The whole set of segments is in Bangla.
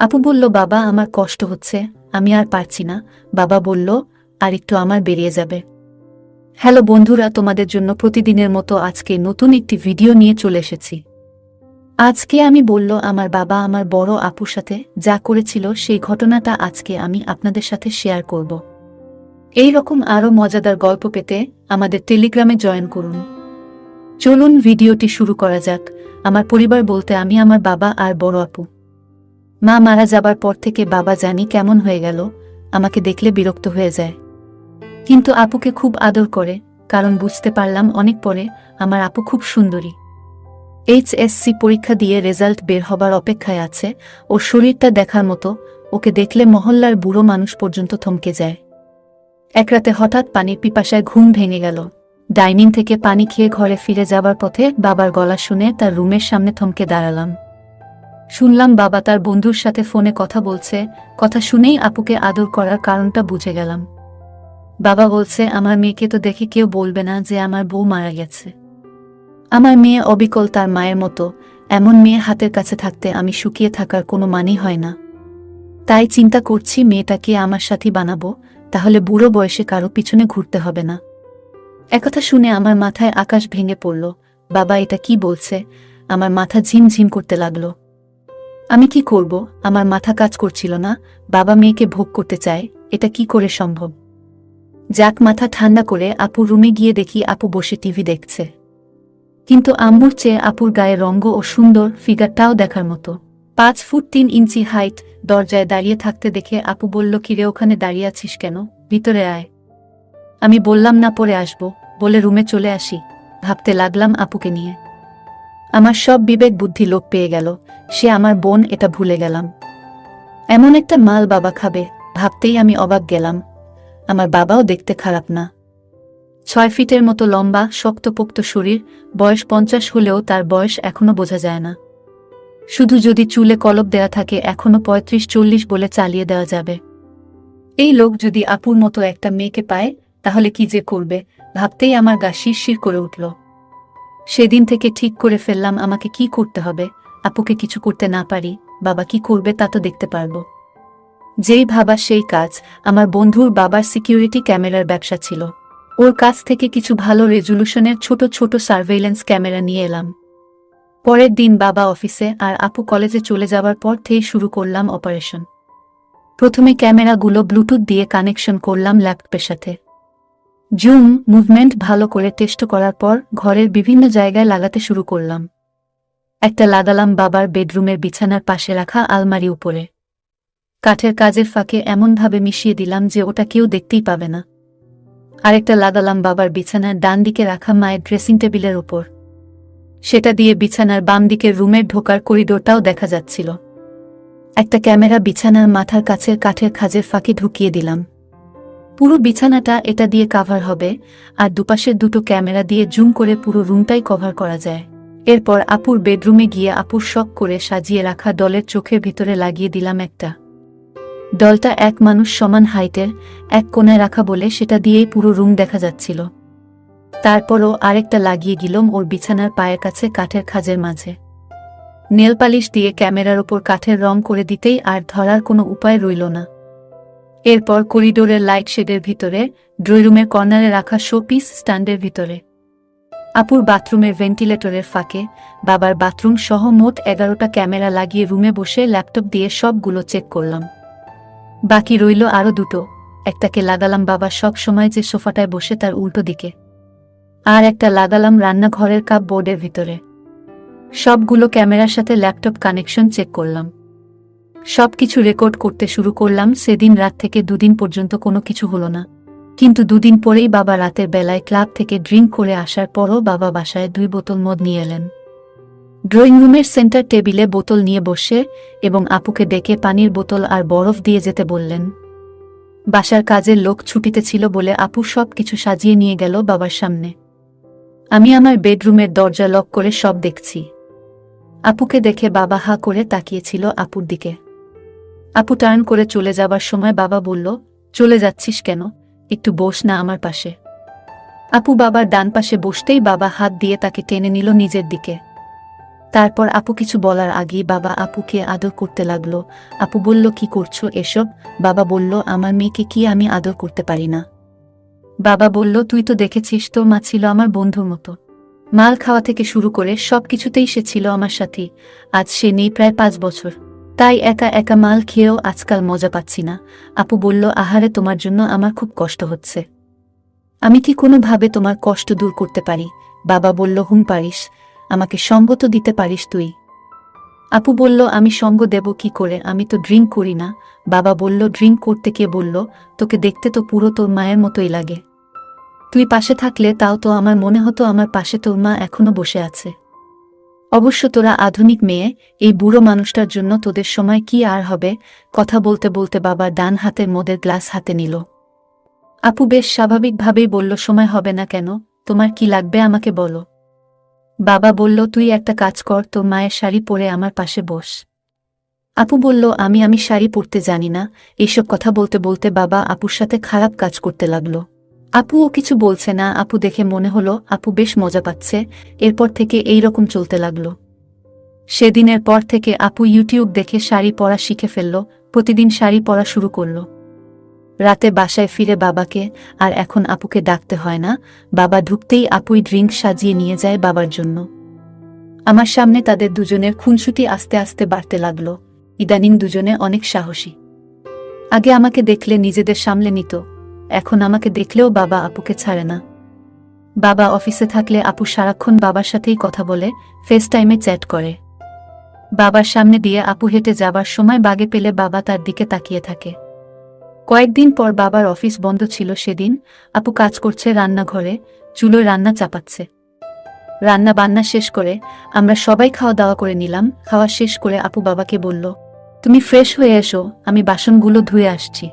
আপু বলল, বাবা, আমার কষ্ট হচ্ছে, আমি আর পারছি না। বাবা বলল, আর একটু আমার বেরিয়ে যাবে। হ্যালো বন্ধুরা, তোমাদের জন্য প্রতিদিনের মতো আজকে নতুন একটি ভিডিও নিয়ে চলে এসেছি। আজকে আমি বলল, আমার বাবা আমার বড় আপুর সাথে যা করেছিল, সেই ঘটনাটা আজকে আমি আপনাদের সাথে শেয়ার করব। এই রকম আরও মজাদার গল্প পেতে আমাদের টেলিগ্রামে জয়েন করুন। চলুন ভিডিওটি শুরু করা যাক। আমার পরিবার বলতে আমি, আমার বাবা আর বড় আপু। মা মারা যাবার পর থেকে বাবা জানি কেমন হয়ে গেল, আমাকে দেখলে বিরক্ত হয়ে যায়। কিন্তু আপুকে খুব আদর করে, কারণ বুঝতে পারলাম অনেক পরে আমার আপু খুব সুন্দরী। এইচএসসি পরীক্ষা দিয়ে রেজাল্ট বের হবার অপেক্ষায় আছে, ওর শরীরটা দেখার মতো, ওকে দেখলে মহল্লার বুড়ো মানুষ পর্যন্ত থমকে যায়। এক রাতে হঠাৎ পানির পিপাসায় ঘুম ভেঙে গেল। ডাইনিং থেকে পানি খেয়ে ঘরে ফিরে যাবার পথে বাবার গলা শুনে তার রুমের সামনে থমকে দাঁড়ালাম। শুনলাম বাবা তার বন্ধুর সাথে ফোনে কথা বলছে, কথা শুনেই আপুকে আদর করার কারণটা বুঝে গেলাম। বাবা বলছে, আমার মেয়েকে তো দেখে কেউ বলবে না যে আমার বউ মারা গেছে। আমার মেয়ে অবিকল তার মায়ের মতো, এমন মেয়ে হাতের কাছে থাকতে আমি শুকিয়ে থাকার কোনো মানেই হয় না। তাই চিন্তা করছি মেয়েটাকে আমার সাথী বানাবো, তাহলে বুড়ো বয়সে কারও পিছনে ঘুরতে হবে না। একথা শুনে আমার মাথায় আকাশ ভেঙে পড়ল। বাবা এটা কি বলছে? আমার মাথা ঝিমঝিম করতে লাগল। আমি কি করব? আমার মাথা কাজ করছিল না। বাবা মেয়েকে ভোগ করতে চায়। এটা কি করে সম্ভব? যাক, মাথা ঠান্ডা করে আপু রুমে গিয়ে দেখি আপু বসে টিভি দেখছে। কিন্তু আম্মুর চেয়ে আপুর গায়ে রঙ্গ ও সুন্দর ফিগারটাও দেখার মতো। পাঁচ ফুট তিন ইঞ্চি হাইট, দরজায় দাঁড়িয়ে থাকতে দেখে আপু বলল কিরে ওখানে দাঁড়িয়ে আছিস কেন? ভিতরে আয়। আমি বললাম, না, পরে আসব। বলে রুমে চলে আসি। ভাবতে লাগলাম আপুকে নিয়ে। আমার সব বিবেক বুদ্ধি লোপ পেয়ে গেল। সে আমার বোন, এটা ভুলে গেলাম। এমন একটা মাল বাবা খাবে, ভাবতেই আমি অবাক গেলাম। আমার বাবাও দেখতে খারাপ না। ছয় ফিটের মতো লম্বা, শক্তপোক্ত শরীর, বয়স পঞ্চাশ হলেও তার বয়স এখনও বোঝা যায় না। শুধু যদি চুলে কলপ দেয়া থাকে, এখনও পঁয়ত্রিশ চল্লিশ বলে চালিয়ে দেওয়া যাবে। এই লোক যদি আপুর মতো একটা মেয়েকে পায়, তাহলে কি যে করবে? ভাবতেই আমার গা শিরশির করে উঠল। সেদিন থেকে ঠিক করে ফেললাম আমাকে কি করতে হবে। আপুকে কিছু করতে না পারি, বাবা কি করবে তা তো দেখতে পারব। যেই ভাবা সেই কাজ, আমার বন্ধুর বাবার সিকিউরিটি ক্যামেরার ব্যবসা ছিল। ওর কাছ থেকে কিছু ভালো রেজুলেশনের ছোট ছোট সার্ভেইলেন্স ক্যামেরা নিয়ে এলাম। পরের দিন বাবা অফিসে আর আপু কলেজে চলে যাওয়ার পর থেকেই শুরু করলাম অপারেশন। প্রথমে ক্যামেরাগুলো ব্লুটুথ দিয়ে কানেকশন করলাম ল্যাপটপের সাথে। জুম মুভমেন্ট ভালো করে টেস্ট করার পর ঘরের বিভিন্ন জায়গায় লাগাতে শুরু করলাম। একটা লাগালাম বাবার বেডরুমের বিছানার পাশে রাখা আলমারি উপরে। কাঠের কাজের ফাঁকে এমনভাবে মিশিয়ে দিলাম যে ওটা কেউ দেখতেই পাবে না। আরেকটা লাগালাম বাবার বিছানার ডান দিকে রাখা মায়ের ড্রেসিং টেবিলের উপর। সেটা দিয়ে বিছানার বাম দিকের রুমের ঢোকার করিডোরটাও দেখা যাচ্ছিল। একটা ক্যামেরা বিছানার মাথার কাছের কাঠের খাজের ফাঁকে ঢুকিয়ে দিলাম। পুরো বিছানাটা এটা দিয়ে কাভার হবে, আর দুপাশের দুটো ক্যামেরা দিয়ে জুম করে পুরো রুমটাই কভার করা যায়। এরপর আপুর বেডরুমে গিয়ে আপুর শখ করে সাজিয়ে রাখা দলের চোখের ভিতরে লাগিয়ে দিলাম একটা। দলটা এক মানুষ সমান হাইটের এক কোণায় রাখা বলে সেটা দিয়েই পুরো রুম দেখা যাচ্ছিল। তারপরও আরেকটা লাগিয়ে গেলাম ওর বিছানার পায়ের কাছে কাঠের খাজের মাঝে। নেল পালিশ দিয়ে ক্যামেরার ওপর কাঠের রং করে দিতেই আর ধরার কোনো উপায় রইল না। এরপর করিডোরের লাইট শেডের ভিতরে ড্রয়রুমের কর্নারে রাখা শোপিস স্ট্যান্ডের ভিতরে। আপুর বাথরুমের ভেন্টিলেটরের ফাঁকে, বাবার বাথরুম সহ মোট এগারোটা ক্যামেরা লাগিয়ে রুমে বসে ল্যাপটপ দিয়ে সবগুলো চেক করলাম। বাকি রইল আরও দুটো, একটাকে লাগালাম বাবা সব সময় যে সোফাটায় বসে তার উল্টো দিকে, আর একটা লাগালাম রান্নাঘরের কাপ বোর্ডের ভিতরে। সবগুলো ক্যামেরার সাথে ল্যাপটপ কানেকশন চেক করলাম। সব কিছু রেকর্ড করতে শুরু করলাম, সেদিন রাত থেকে দুদিন পর্যন্ত কোনো কিছু হলো না। কিন্তু দুদিন পরেই বাবা রাতের বেলায় ক্লাব থেকে ড্রিঙ্ক করে আসার পরও বাবা বাসায় দুই বোতল মদ নিয়ে এলেন। ড্রয়িং রুমের সেন্টার টেবিলে বোতল নিয়ে বসে এবং আপুকে ডেকে পানির বোতল আর বরফ দিয়ে যেতে বললেন। বাসার কাজের লোক ছুটিতে ছিল বলে আপু সব কিছু সাজিয়ে নিয়ে গেল বাবার সামনে। আমি আমার বেডরুমের দরজা লক করে সব দেখছি। আপুকে দেখে বাবা হা করে তাকিয়েছিল আপুর দিকে। আপু টার্ন করে চলে যাবার সময় বাবা বলল, চলে যাচ্ছিস কেন? একটু বস না আমার পাশে। আপু বাবার ডান পাশে বসতেই বাবা হাত দিয়ে তাকে টেনে নিল নিজের দিকে। তারপর আপু কিছু বলার আগেই বাবা আপুকে আদর করতে লাগল। আপু বলল, কি করছ এসব? বাবা বলল, আমার মেয়েকে কি আমি আদর করতে পারি না? বাবা বলল, তুই তো দেখেছিস, তোর মা ছিল আমার বন্ধুর মতো। মাল খাওয়া থেকে শুরু করে সব কিছুতেই সে ছিল আমার সাথে। আজ সে নেই প্রায় পাঁচ বছর। তাই একা একা মাল খেয়েও আজকাল মজা পাচ্ছি না। আপু বলল, আহারে, তোমার জন্য আমার খুব কষ্ট হচ্ছে। আমি কি কোনোভাবে তোমার কষ্ট দূর করতে পারি? বাবা বলল, হুম, পারিস। আমাকে সঙ্গ তো দিতে পারিস তুই। আপু বলল, আমি সঙ্গ দেব কি করে? আমি তো ড্রিঙ্ক করি না। বাবা বলল, ড্রিঙ্ক করতে কে বলল? তোকে দেখতে তো পুরো তোর মায়ের মতোই লাগে। তুই পাশে থাকলে তাও তো আমার মনে হতো আমার পাশে তোর মা এখনও বসে আছে। অবশ্য তোরা আধুনিক মেয়ে, এই বুড়ো মানুষটার জন্য তোদের সময় কি আর হবে? কথা বলতে বলতে বাবা ডান হাতের মোদের গ্লাস হাতে নিল। আপু বেশ স্বাভাবিকভাবেই বলল, সময় হবে না কেন? তোমার কি লাগবে আমাকে বলো? বাবা বলল, তুই একটা কাজ কর, তোর মায়ের শাড়ি পরে আমার পাশে বস। আপু বলল, আমি আমি শাড়ি পরতে জানি না। এইসব কথা বলতে বলতে বাবা আপুর সাথে খারাপ কাজ করতে লাগল। আপুও কিছু বলছে না। আপু দেখে মনে হলো, আপু বেশ মজা পাচ্ছে। এরপর থেকে এই রকম চলতে লাগল। সেদিনের পর থেকে আপু ইউটিউব দেখে শাড়ি পরা শিখে ফেলল, প্রতিদিন শাড়ি পরা শুরু করল। রাতে বাসায় ফিরে বাবাকে, আর এখন আপুকে ডাকতে হয় না, বাবা ঢুকতেই আপুই ড্রিঙ্ক সাজিয়ে নিয়ে যায় বাবার জন্য। আমার সামনে তাদের দুজনের খুনসুটি আস্তে আস্তে বাড়তে লাগল। ইদানিং দুজনে অনেক সাহসী। আগে আমাকে দেখলে নিজেদের সামলে নিত এখন আমাকে দেখলেও বাবা আপুকে ছাড়ে না। বাবা অফিসে থাকলে আপু সারাক্ষণ বাবার সাথেই কথা বলে ফেস টাইমে চ্যাট করে। বাবার সামনে দিয়ে আপু হেঁটে যাবার সময় বাগে পেলে বাবা তার দিকে তাকিয়ে থাকে। কয়েকদিন পর বাবার অফিস বন্ধ ছিল সেদিন, আপু কাজ করছে রান্নাঘরে চুলোয় রান্না চাপাচ্ছে। রান্না বান্না শেষ করে আমরা সবাই খাওয়া দাওয়া করে নিলাম, খাওয়া শেষ করে আপু বাবাকে বলল, তুমি ফ্রেশ হয়ে এসো, আমি বাসনগুলো ধুয়ে আসছি।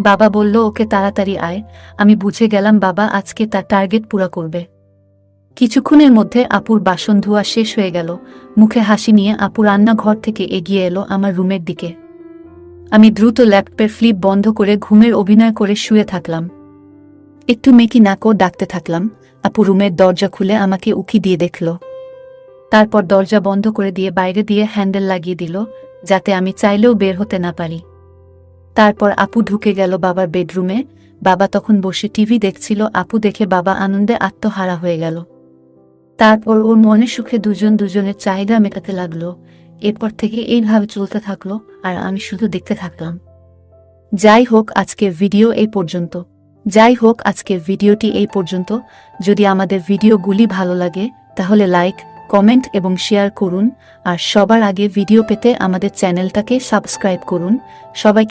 বাবা বলল, ওকে তাড়াতাড়ি আয়। আমি বুঝে গেলাম বাবা আজকে তার টার্গেট পুরা করবে। কিছুক্ষণের মধ্যে আপুর বাসন ধোয়া শেষ হয়ে গেল। মুখে হাসি নিয়ে আপু রান্নাঘর থেকে এগিয়ে এলো আমার রুমের দিকে। আমি দ্রুত ল্যাপটপের ফ্লিপ বন্ধ করে ঘুমের অভিনয় করে শুয়ে থাকলাম। একটু মেকি নাকও ডাকতে থাকলাম। আপু রুমের দরজা খুলে আমাকে উকি দিয়ে দেখল। তারপর দরজা বন্ধ করে দিয়ে বাইরে দিয়ে হ্যান্ডেল লাগিয়ে দিল, যাতে আমি চাইলেও বের হতে না পারি। তারপর আপু ঢুকে গেল বাবার বেডরুমে। বাবা তখন বসে টিভি দেখছিল, আপু দেখে বাবা আনন্দে আত্মহারা হয়ে গেল। তারপর ওর মনে সুখে দুজন দুজনের চাহিদা মেটাতে লাগল। এরপর থেকে এইভাবে চলতে থাকল আর আমি শুধু দেখতে থাকলাম। যাই হোক, আজকের ভিডিও এই পর্যন্ত। যাই হোক, আজকের ভিডিওটি এই পর্যন্ত। যদি আমাদের ভিডিওগুলি ভালো লাগে, তাহলে লাইক, কমেন্ট এবং শেয়ার করুন। আর সবার আগে ভিডিও পেতে আমাদের চ্যানেলটাকে সাবস্ক্রাইব করুন। সবাই